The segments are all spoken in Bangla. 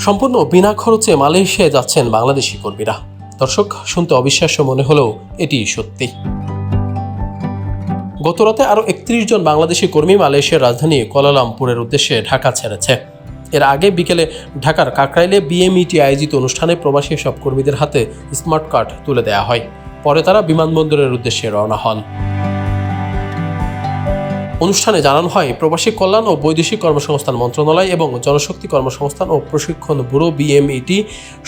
সম্পূর্ণ বিনা খরচে মালয়েশিয়ায় যাচ্ছেন বাংলাদেশি কর্মীরা। দর্শক, শুনতে অবিশ্বাস্য মনে হলেও এটি সত্যি। গতরাতে আরও একত্রিশ জন বাংলাদেশি কর্মী মালয়েশিয়ার রাজধানী কোয়ালালামপুরের উদ্দেশ্যে ঢাকা ছেড়েছে। এর আগে বিকেলে ঢাকার কাকরাইলে বিএমইটি আয়োজিত অনুষ্ঠানে প্রবাসী সব কর্মীদের হাতে স্মার্ট কার্ড তুলে দেওয়া হয়। পরে তারা বিমানবন্দরের উদ্দেশ্যে রওনা হন। অনুষ্ঠানে জানানো হয়, প্রবাসী কল্যাণ ও বৈদেশিক কর্মসংস্থান মন্ত্রণালয় এবং জনশক্তি কর্মসংস্থান ও প্রশিক্ষণ ব্যুরো বিএমইটি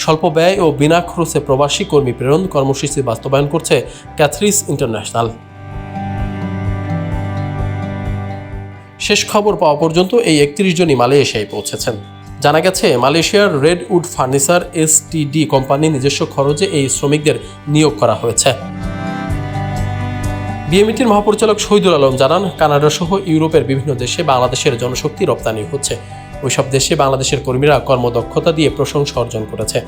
স্বল্প ব্যয় ও বিনা খরচে প্রবাসী কর্মী প্রেরণ কর্মসূচি বাস্তবায়ন করছে ক্যাথরিস ইন্টারন্যাশনাল। শেষ খবর পাওয়া পর্যন্ত এই একত্রিশ জনই মালয়েশিয়ায় পৌঁছেছেন। জানা গেছে, মালয়েশিয়ার red wood furniture STD company নিজস্ব খরচে এই শ্রমিকদের নিয়োগ করা হয়েছে। বিএমইটির মহাপরিচালক শহীদুল আলম জানান, কানাডা সহ ইউরোপের বিভিন্ন দেশে বাংলাদেশের জনশক্তি রপ্তানি হচ্ছে। ওইসব দেশে বাংলাদেশের কর্মীরা কর্মদক্ষতা দিয়ে প্রশংসা অর্জন করেছে।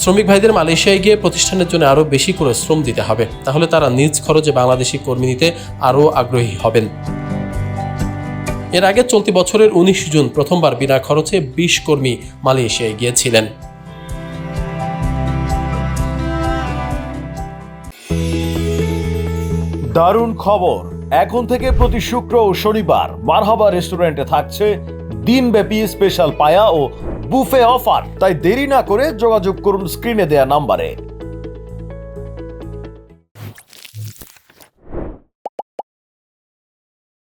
শ্রমিক ভাইদের মালয়েশিয়ায় গিয়ে প্রতিষ্ঠানের জন্য আরও বেশি করে শ্রম দিতে হবে। তাহলে তারা নিজ খরচে বাংলাদেশি কর্মী নিতে আরও আগ্রহী হবেন। এর আগে চলতি বছরের উনিশ জুন প্রথমবার বিনা খরচে বিশ কর্মী মালয়েশিয়ায় গিয়েছিলেন। দারুণ খবর। এখন থেকে প্রতি শুক্র ও শনিবার মারহাবা রেস্টুরেন্টে থাকছে দিনব্যাপী স্পেশাল পায়া ও বুফে অফার। তাই দেরি না করে যোগাযোগ করুন স্ক্রিনে দেয়া নাম্বারে।